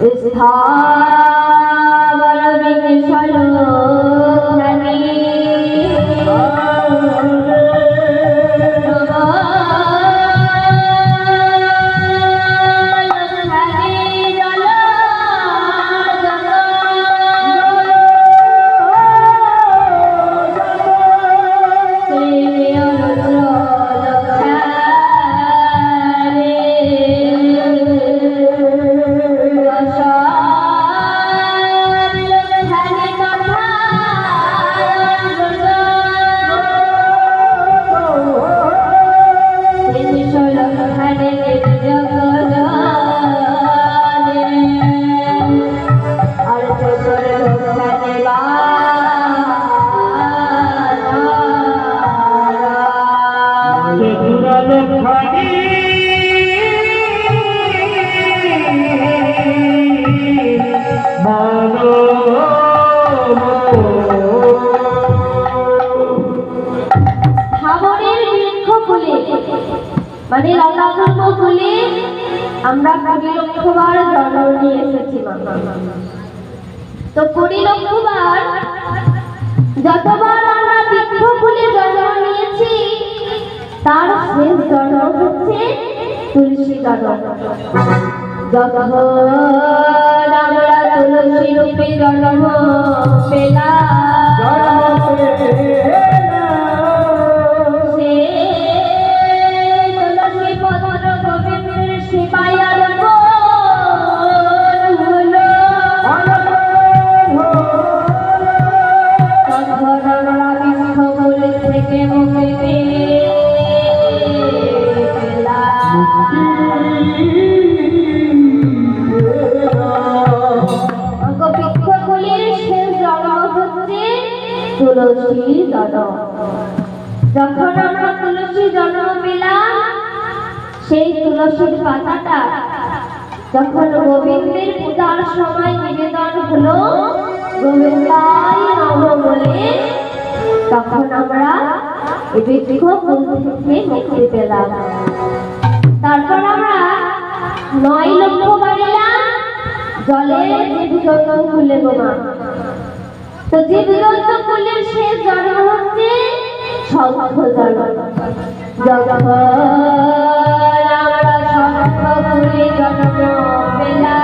一起跑。মানে লতা ধর্ম ফুলে আমরা কুড়ি লক্ষবার জন্ম নিয়ে এসেছি তো কুড়ি লক্ষবার যতবার আমরা বৃক্ষ ফুলে জন্ম নিয়েছি, তার শেষ জন্ম হচ্ছে তুলসী জন্ম। যখন আমরা তুলসী রূপে জন্ম পেলাম তুলসীর পাতাটা যখন গোবিন্দের পূজার সময় নিবেদন হলো তখন আমরা এই ফুল মুক্তি পেলাম। তারপর আমরা নয় লক্ষ বাড়িলাম জলে জীবজন্ত খুলে বোমা তো জীবজন্ত ফুলের শেষ জন্ম হচ্ছে শঙ্খ জন্ম। ফুলে জন্ম পেলাম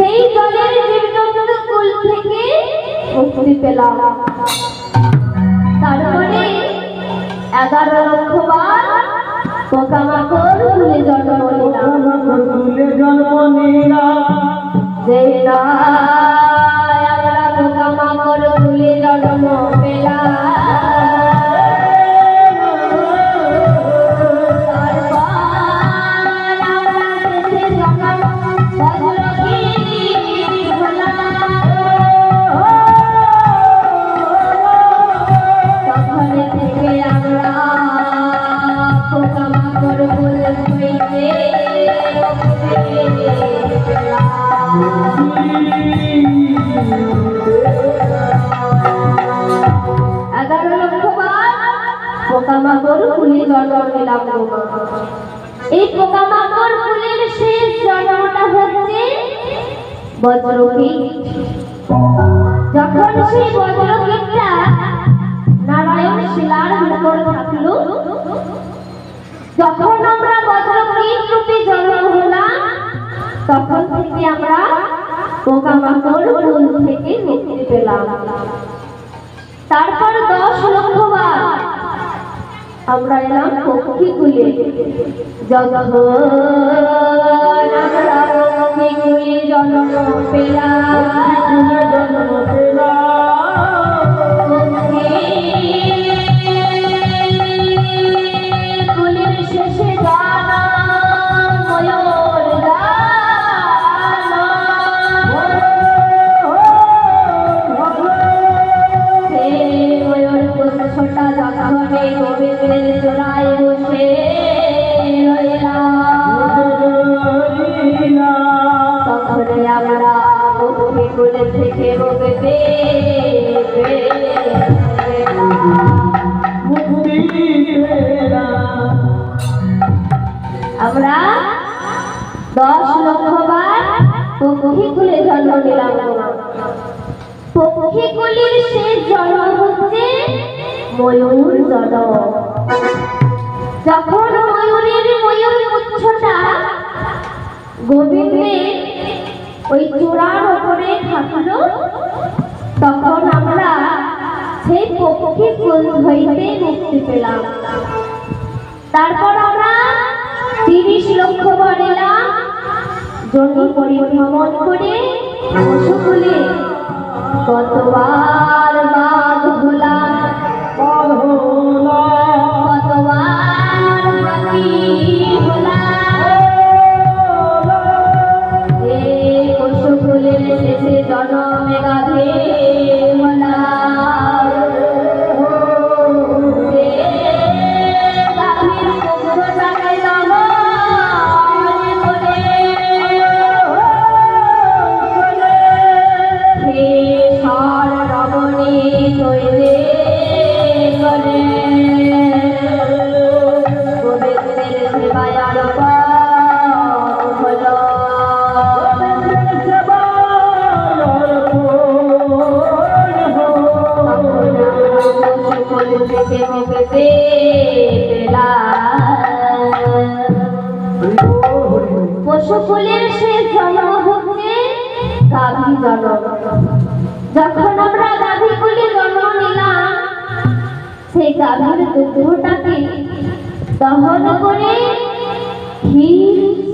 সেই জলের জীবজন্তু কুল থেকে মুক্তি পেলাম। তারপরে এগারো লক্ষ বার পোকামাকড় ফুলে জন্ম নিলাম। জন্ম নিলাম। জন্ম নিলাম। এই পোকামাকড় ফুলের শেষ জন্মটা হচ্ছে বজ্রকীট যখন সেই বজ্রকীটটা উঠল যখন আমরা বজ্রকীট রূপে জন্ম হলাম, তখন থেকে আমরা পোকামাকড় ফুল থেকে মুক্তি পেলাম তারপর দশ লক্ষ বার আমরা এলাম পক্ষীগুলি যখন আমরা কুলের কুলে জন্ম নিলাম। পক্ষী কুলির শেষ জন্ম হচ্ছে ময়ূর জন্ম। যখন ময়ূরের ময়ূর উচ্ছটা গোবিন্দের ওই চূড়ার ওপরে থাকল, তখন আমরা সেই পক্ষী কুল হইতে মুক্তি পেলাম। তারপর আমরা তিরিশ লক্ষ বার জমি পরিভ্রমণ করে পশুগুলি কতবার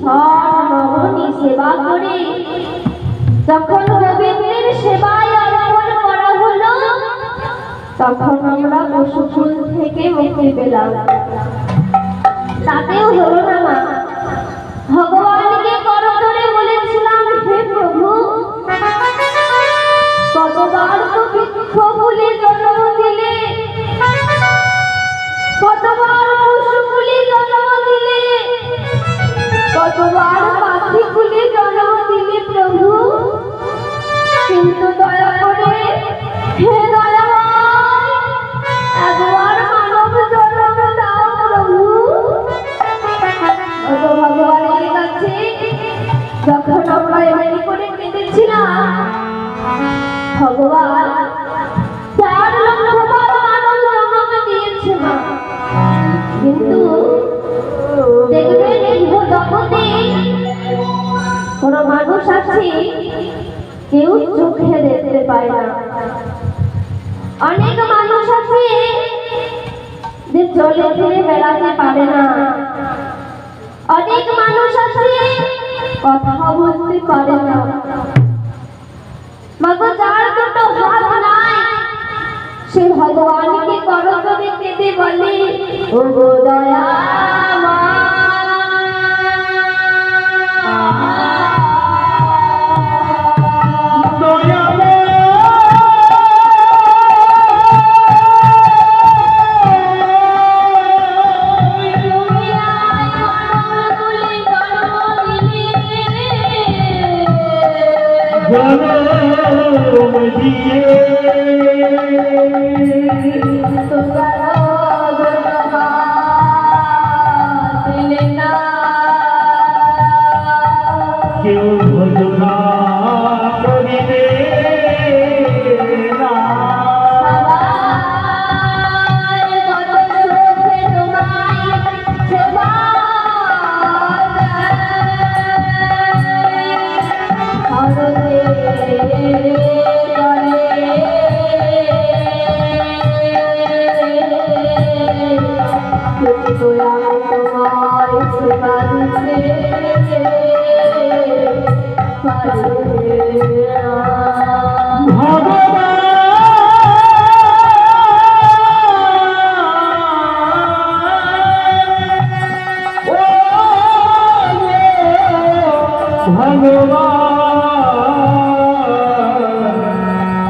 ক্ষীর সর সেবা করে। যখন গোবিন্দের সেবায় করা হলো, তখন আমরা পশুকুল থেকে মুক্তি পেলাম। তাতেও হলো না মা। ভগবানকে করো বলেছিলাম, হে প্রভু, কতবার তো বৃক্ষ ফুলে কতবার কতবার পাখি ফুলে জন্ম দিলে অনেক মানুষ আছে। যে চলে ফিরে বেড়াতে পারে না। অনেক মানুষ আছে, কথা বলতে পারে না। মাগো, যার দুটো হাত নাই, সে ভগবানকে করতলে কেঁদে বলে ও দয়া জনম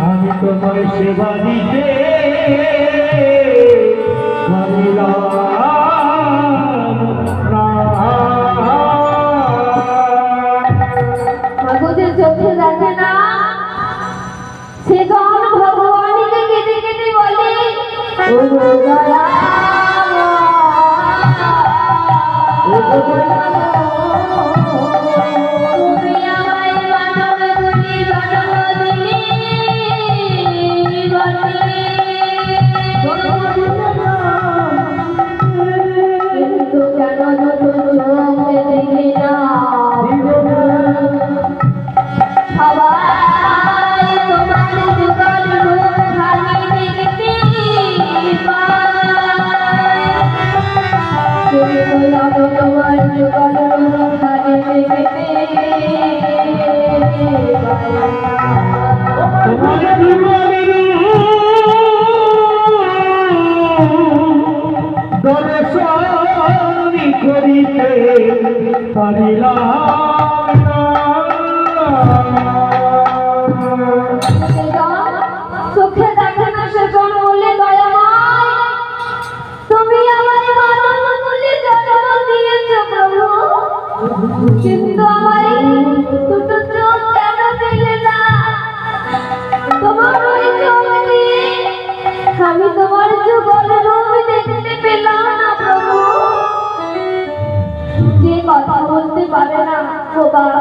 আমি তোমার সেবা দিতে চোখে দেখে না? সে তখন ভগবানকে কেঁদে কেঁদে বলে ও দয়া Oh, পারিলাম কথা বলতে পারে না বলে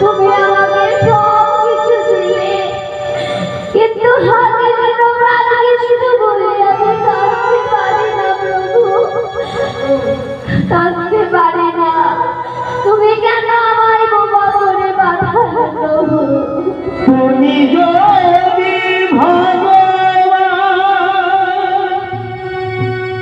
তুমি বলে না তুমি কেন বাধা তুমি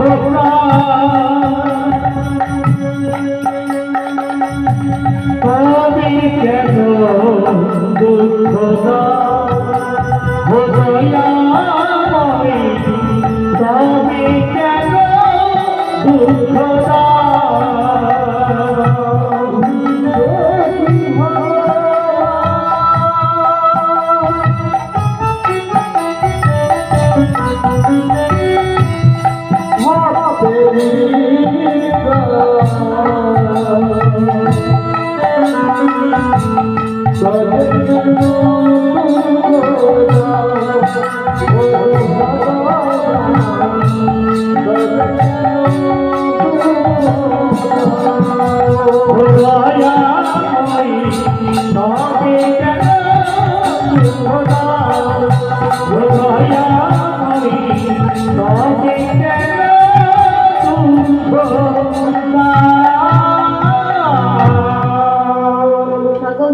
রাখো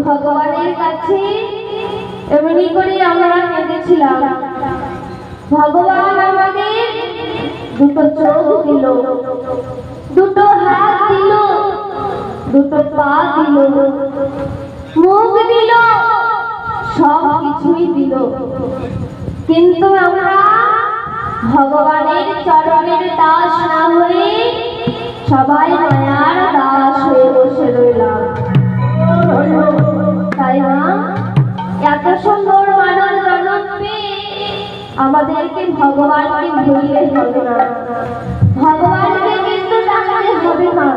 ভগবানের আমরা ভগবান আমাদের দুটো চোখ দিল, দুটো হাত দিল, দুটো পা দিল, মুখ দিল সব কিছুই দিল। কিন্তু আমরা ভগবানের চরণের দাস না হয়ে সবাই মায়ার দাস হয়ে বসে রইলাম। তাই এত সুন্দর মানব জন্ম আমাদেরকে ভগবানকে ভুললে হবে না। ভগবানকে কিন্তু ডাকতে হবে না।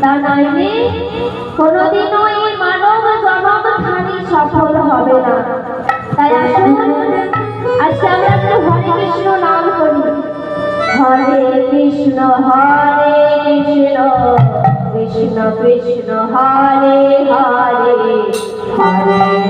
তা নাইলে কোনোদিনও এই মানব জন্মখানি সফল হবে না। তাই আসুন আজকে আমরা একটু হরে কৃষ্ণ নাম করি। হরে কৃষ্ণ হরে কৃষ্ণ কৃষ্ণ কৃষ্ণ, হরে হরে হরে